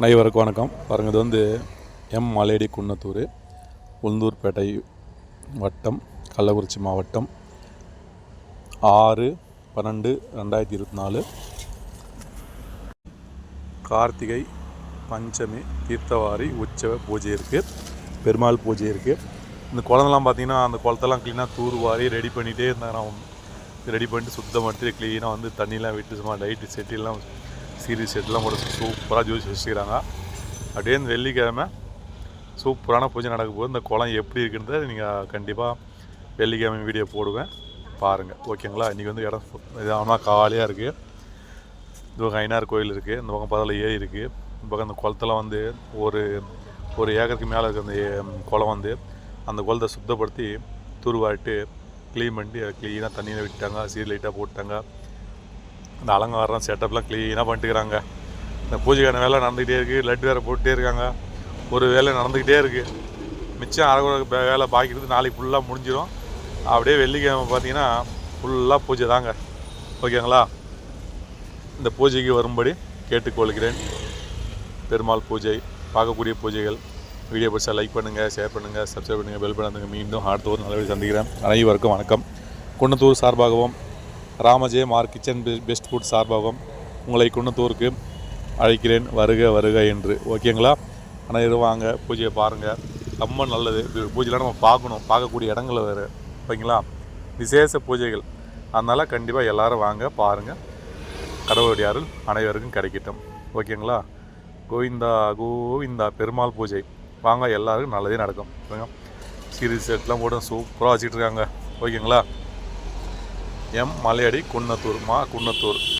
அனைவருக்கும் வணக்கம். பாருங்கள் இது வந்து எம். மலையடி குன்னத்தூர் உளுந்தூர்பேட்டை வட்டம் கள்ளக்குறிச்சி மாவட்டம் ஆறு பன்னெண்டு ரெண்டாயிரத்தி இருபத்தி நாலு. கார்த்திகை பஞ்சமி தீர்த்தவாரி உற்சவ பூஜை இருக்குது பெருமாள் பூஜை இருக்குது இந்த குளம்லாம் பார்த்தீங்கன்னா அந்த குளத்தெல்லாம் க்ளீனாக தூர்வாரி ரெடி பண்ணிகிட்டே இருந்தாங்க. நான் ரெடி பண்ணிட்டு சுத்தம் பண்ணிட்டு க்ளீனாக வந்து தண்ணிலாம் விட்டு சும்மா லைட்டு செட்டிலாம் சீரியஸ் செட்லாம் கூட சூப்பராக ஜூஸ் வச்சுக்கிறாங்க. அப்படியே இந்த வெள்ளிக்கிழமை சூப்பரான பூஜை நடக்க போது இந்த குளம் எப்படி இருக்குன்றத நீங்கள் கண்டிப்பாக வெள்ளிக்கிழமை வீடியோ போடுவேன். பாருங்கள் ஓகேங்களா? இன்றைக்கி வந்து இடம் இதாமல் காலியாக இருக்குது இந்த பக்கம் ஐநார் கோயில் இருக்குது இந்த பக்கம் பதில் ஏரி இருக்குது இந்த பக்கம் அந்த குளத்துல வந்து ஒரு ஒரு ஏக்கருக்கு மேலே இருக்க அந்த குளம் வந்து அந்த குளத்தை சுத்தப்படுத்தி தூர்வாரிட்டு க்ளீன் பண்ணிட்டு க்ளீனாக தண்ணியில் விட்டாங்க சீர் லைட்டாக போட்டாங்க அந்த அலங்காரம் செட்டப்லாம் க்ளீனாக பண்ணிட்டுக்கிறாங்க. இந்த பூஜைக்கான வேலை நடந்துக்கிட்டே இருக்குது லட்டு வேறு போட்டுட்டே இருக்காங்க. ஒரு வேலை நடந்துக்கிட்டே இருக்குது மிச்சம் அரை வேலை பாக்கி நாளைக்கு ஃபுல்லாக முடிஞ்சிடும் அப்படியே வெள்ளிக்கிழமை பார்த்தீங்கன்னா ஃபுல்லாக பூஜை தாங்க. ஓகேங்களா இந்த பூஜைக்கு வரும்படி கேட்டுக்கொள்கிறேன். பெருமாள் பூஜை பார்க்கக்கூடிய பூஜைகள். வீடியோ பிடிச்சா லைக் பண்ணுங்கள் ஷேர் பண்ணுங்கள் சப்ஸ்கிரைப் பண்ணுங்கள் பெல் பண்ணுங்க மீண்டும் அடுத்த ஒரு நல்ல சந்திக்கிறேன். அனைவருக்கும் வணக்கம். குன்னத்தூர் சார்பாகவும் ராமஜே மார் கிச்சன் பெ- பெஸ்ட் ஃபுட் சார்பாகவும் உங்களை குன்னத்தூருக்கு அழைக்கிறேன். வருக வருக என்று. ஓகேங்களா அனைவரும் வாங்க. பூஜையை பாருங்கள் ரொம்ப நல்லது. இது பூஜைலாம் நம்ம பார்க்கணும். பார்க்கக்கூடிய இடங்கள் வேறு. ஓகேங்களா? விசேஷ பூஜைகள். அதனால் கண்டிப்பாக எல்லோரும் வாங்க பாருங்கள் கடவுளுடைய அருள் அனைவருக்கும் கிடைக்கட்டும். ஓகேங்களா? கோவிந்தா கோவிந்தா பெருமாள் பூஜை. வாங்க எல்லாருக்கும் நல்லதே நடக்கும். ஓகேங்க சீரியஸ் செட்லாம் போட்டு சூப்பராக வச்சுட்டு இருக்காங்க. ஓகேங்களா? எம் மலையடி குன்னத்தூர் மா குன்னத்தூர்.